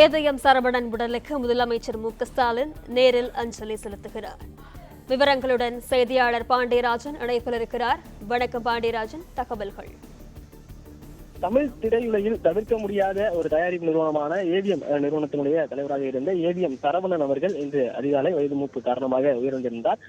ஏதயம் சரவணன் உடலுக்கு முதலமைச்சர் மு ஸ்டாலின் நேரில் அஞ்சலி செலுத்துகிறார். விவரங்களுடன் செய்தியாளர் பாண்டியராஜன் இணைப்பில் இருக்கிறார். வணக்கம் பாண்டியராஜன் தகவல்கள். தமிழ் திரையுலகில் தவிர்க்க முடியாத ஒரு தயாரிப்பு நிறுவனமான ஏவிஎம் நிறுவனத்தினுடைய தலைவராக இருந்த ஏவிஎம் சரவணன் அவர்கள் இன்று அதிகாலை வயது மூப்பு காரணமாக உயிரிழந்திருந்தார்.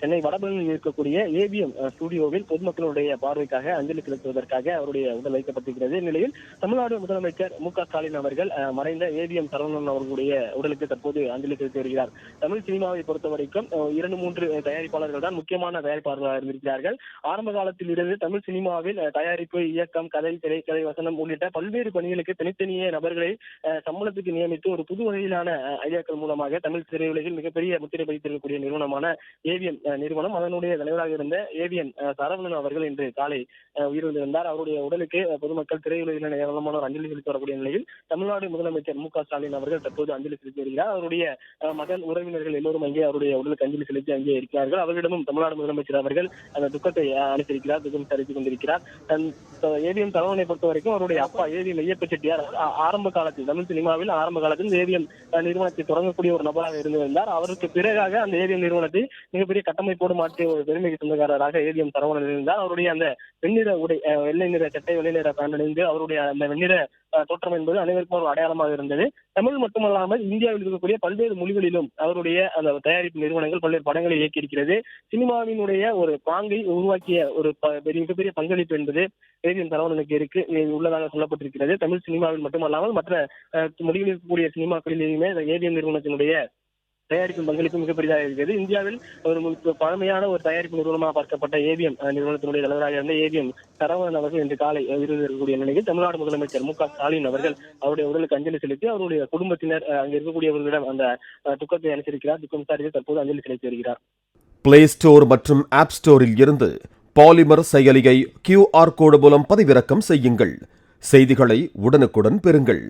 சென்னை வடபழனியில் இருக்கக்கூடிய ஏவிஎம் ஸ்டுடியோவில் பொதுமக்களுடைய பார்வைக்காக அஞ்சலி செலுத்துவதற்காக அவருடைய உடல் வைக்கப்பட்டிருக்கிறது. இந்நிலையில் தமிழ்நாடு முதலமைச்சர் மு ஸ்டாலின் அவர்கள் அஹ், மறைந்த ஏவிஎம் சரவணன் அவர்களுடைய உடலுக்கு தற்போது அஞ்சலி செலுத்தி வருகிறார் தமிழ் சினிமாவை பொறுத்த வரைக்கும் இரண்டு மூன்று தயாரிப்பாளர்கள் தான் முக்கியமான தயாரிப்பாளர்களாக இருந்திருக்கிறார்கள். ஆரம்ப காலத்தில் இருந்து தமிழ் சினிமாவில் தயாரிப்பு இயக்கம் கதை திரைக்கதை வசனம் உள்ளிட்ட பல்வேறு பணிகளுக்கு தனித்தனியே நபர்களை சம்பளத்துக்கு நியமித்து ஒரு புது வகையிலான ஐடியாக்கள் மூலமாக தமிழ் திரையுலகில் மிகப்பெரிய முத்திரை பதித்திருக்கக்கூடிய நிறுவனமான ஏவிஎம் நிறுவனம். அதனுடைய தலைவராக இருந்த ஏவிஎம் சரவணன் அவர்கள் இன்று காலை உயிரிழந்திருந்தார். அவருடைய உடலுக்கு பொதுமக்கள் திரையுலகில் ஏராளமானோர் அஞ்சலி செலுத்தி வரக்கூடிய நிலையில் தமிழ்நாடு முதலமைச்சர் மு ஸ்டாலின் அவர்கள் தற்போது அஞ்சலி செலுத்தி வருகிறார். அவருடைய மகன் உறவினர்கள் எல்லோரும் அங்கே அவருடைய உடலுக்கு அஞ்சலி செலுத்தி அங்கே இருக்கிறார்கள். அவர்களிடமும் தமிழ்நாடு முதலமைச்சர் அவர்கள் அந்த துக்கத்தை அஹ், அளித்திருக்கிறார் துக்கம் தெரிவித்துக் கொண்டிருக்கிறார். ஏவிஎம் சரவணனை பொறுத்த வரைக்கும் அவருடைய அப்பா ஏவிஎம் ஐயப்ப செட்டியார் ஆரம்ப காலத்தில் தமிழ் சினிமாவில் ஆரம்ப காலத்தில் ஏவிஎம் நிறுவனத்தை தொடங்கக்கூடிய ஒரு நபராக இருந்திருந்தார். அவருக்கு பிறகாக அந்த ஏவிஎம் நிறுவனத்தை மிகப்பெரிய கட்டமைப்போடு மாற்றிய ஒரு பெருமைக்கு சொந்தக்காரராக ஏவிஎம் சரவணன் இருந்தார். அவருடைய அந்த வெண்ணிற உடை வெள்ளை நிற சட்டை வெள்ளை நிற பேண்ட் அணிந்து அவருடைய அந்த வெண்ணிற தோற்றம் என்பது அனைவருக்கும் ஒரு அடையாளமாக இருந்தது. தமிழ் மட்டுமல்லாமல் இந்தியாவில் இருக்கக்கூடிய பல்வேறு மொழிகளிலும் அவருடைய அந்த தயாரிப்பு நிறுவனங்கள் பல்வேறு படங்களை இயக்கியிருக்கிறது. சினிமாவினுடைய ஒரு பாங்கை உருவாக்கிய ஒரு ப- மிகப்பெரிய பங்களிப்பு என்பது ஏவிஎம் சரவணனுக்கு இருக்கு. உள்ளதாக சொல்லப்பட்டிருக்கிறது. தமிழ் சினிமாவில் மட்டுமல்லாமல் மற்ற மொழிகளில் இருக்கக்கூடிய சினிமாக்களிலேயுமே இந்த ஏவிஎம் நிறுவனத்தினுடைய தயாரிப்பு பங்களிப்பு மிக பெரிதாக இருக்கிறது. இந்தியாவில் ஒரு பழமையான ஒரு தயாரிப்பு நிறுவனமாக பார்க்கப்பட்ட ஏவிஎம் நிறுவனத்தினுடைய தலைவராக இருந்த ஏவிஎம் சரவணன் அவர்கள் இன்று காலை இருக்கக்கூடிய நிலையில் தமிழ்நாடு முதலமைச்சர் மு க ஸ்டாலின் அவர்கள் அவருடைய உடலுக்கு அஞ்சலி செலுத்தி அவருடைய குடும்பத்தினர் அங்கு இருக்கக்கூடியவர்களிடம் அந்த துக்கத்தை அனுசரிக்கிறார். துக்கம் விசாரித்து தற்போது அஞ்சலி செலுத்தி வருகிறார். பிளே ஸ்டோர் மற்றும் ஆப் ஸ்டோரில் இருந்து பாலிமர் செயலியை கியூஆர் கோடு மூலம் பதிவிறக்கம் செய்யுங்கள். செய்திகளை உடனுக்குடன் பெறுங்கள்.